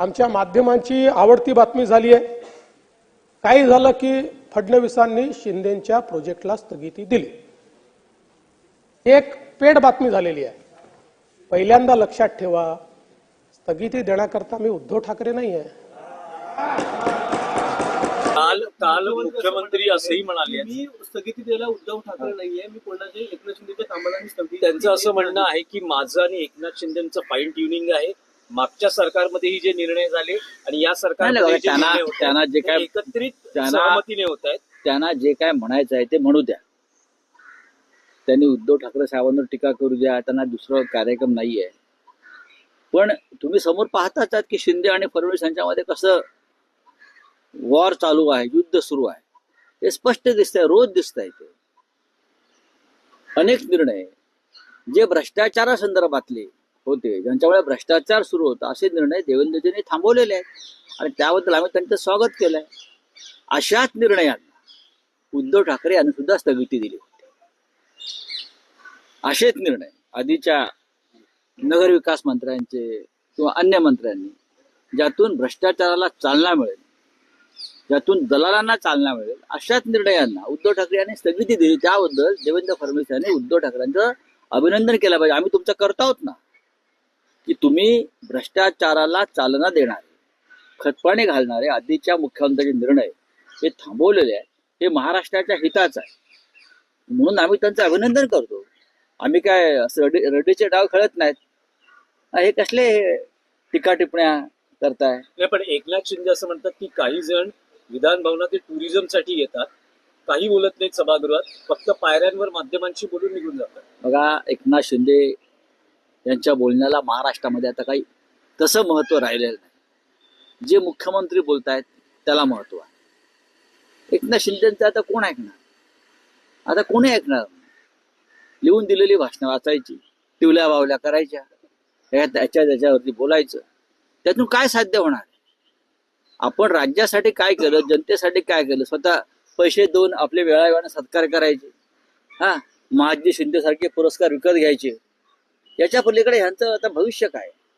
आमच्या माध्यमांची आवडती बातमी झाली आहे. काही झालं की फडणवीसांनी शिंदेच्या प्रोजेक्टला स्थगिती दिली. एक पेड बातमी झालेली आहे. पहिल्यांदा लक्षात ठेवा स्थगिती देण्याकरता मी उद्धव ठाकरे नाही आहे. काल काल मुख्यमंत्री असंही म्हणाले. मी स्थगिती द्यायला उद्धव ठाकरे नाहीये मी कोणाचे एकनाथ शिंदेच्या कामाला स्थगिती त्यांचं असं म्हणणं आहे की माझं आणि एकनाथ शिंदेचं फाईन ट्युनिंग आहे. मागच्या सरकारमध्येही जे निर्णय झाले आणि या सरकारमध्ये नाही, जे त्यांना- निर्णय होत आहेत, त्यांना जे ते काय- एकत्रित त्यांना- सहमतीने होत आहेत. त्यांना जे काय म्हणायचं आहे ते म्हणू द्या. त्यांनी उद्धव ठाकरे साहेबांवर टीका करू द्या त्यांना दुसरा कार्यक्रम नाहीये. पण तुम्ही समोर पाहताच आहात की शिंदे आणि फडणवीस यांच्यामध्ये कसं वॉर चालू आहे युद्ध सुरू आहे. हे स्पष्ट दिसतंय रोज दिसतंय ते. अनेक निर्णय. जे भ्रष्टाचारासंदर्भातले होते. ज्यांच्यामुळे भ्रष्टाचार सुरू होता असे निर्णय देवेंद्रजींनी थांबवलेले आहेत. आणि त्याबद्दल आम्ही त्यांचं स्वागत केलंय. अशाच निर्णयांना उद्धव ठाकरे यांनी सुद्धा स्थगिती दिली होती. असेच निर्णय आधीच्या नगरविकास मंत्र्यांचे किंवा अन्य मंत्र्यांनी ज्यातून भ्रष्टाचाराला चालना मिळेल ज्यातून दलालांना चालना मिळेल अशाच निर्णयांना उद्धव ठाकरे यांनी स्थगिती दिली. त्याबद्दल देवेंद्र फडणवीस यांनी उद्धव ठाकरेंचं अभिनंदन केलं पाहिजे. आम्ही तुमचं करत आहोत ना? की तुम्ही भ्रष्टाचाराला चालना देणारे खतपाणी घालणारे आधीच्या मुख्यमंत्र्यांचे निर्णय हे थांबवलेले आहेत हे महाराष्ट्राच्या हिताचं आहे. म्हणून आम्ही त्यांचं अभिनंदन करतो. आम्ही काय असं रडी रडीचे डाव खेळत नाहीत. हा, कसले टीका टिप्पण्या करताय? नाही पण एकनाथ शिंदे असं म्हणतात की काही जण विधान भवनात टुरिझमसाठी येतात काही बोलत नाहीत सभागृहात फक्त पायऱ्यांवर माध्यमांशी बोलून निघून जातात. बघा एकनाथ शिंदे यांच्या बोलण्याला महाराष्ट्रामध्ये आता काही तसं महत्त्व राहिलेलं नाही. जे मुख्यमंत्री बोलतायत त्याला महत्त्व आहे. एकनाथ शिंदेचं आता कोण ऐकणार? आता कोणी ऐकणार? लिहून दिलेली भाषणं वाचायची टिवल्या बावल्या करायच्या त्याच्या त्याच्यावरती बोलायचं. त्यातून काय साध्य होणार? आपण राज्यासाठी काय केलं जनतेसाठी काय केलं? स्वतः पैसे देऊन आपले वेळावेळाने सत्कार करायचे. हा? महाजी शिंदे सारखे पुरस्कार विकत घ्यायचे. याच्या पलीकडे ह्यांचं आता भविष्य काय?